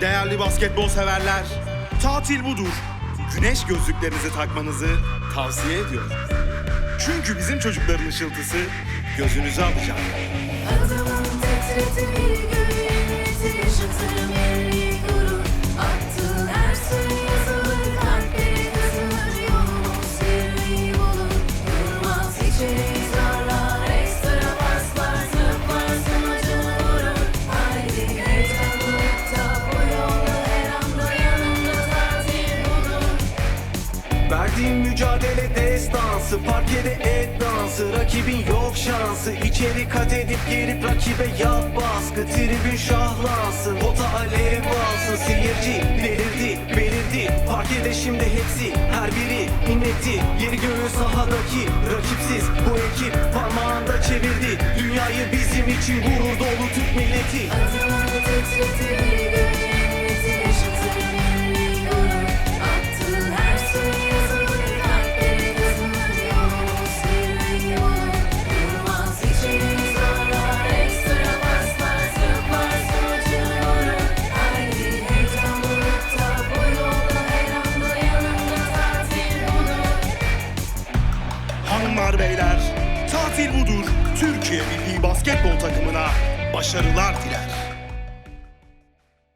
Değerli basketbol severler, tatil budur. Güneş gözlüklerinizi takmanızı tavsiye ediyorum. Çünkü bizim çocukların ışıltısı gözünüzü alacak. Adımın titreti Verdiğin mücadele destansı Parkede et dansı Rakibin yok şansı. İçeri kat edip girip rakibe yap baskı Tribün şahlansın Pota alev alsın. Seyirci belirdi belirdi Parkede şimdi hepsi her biri inletti Yeri göğü sahadaki rakipsiz Bu ekip parmağında çevirdi. Dünyayı bizim için gurur dolu Türk milleti. Titreti Hanımlar beyler, tatil budur. Türkiye Milli Basketbol takımına başarılar diler.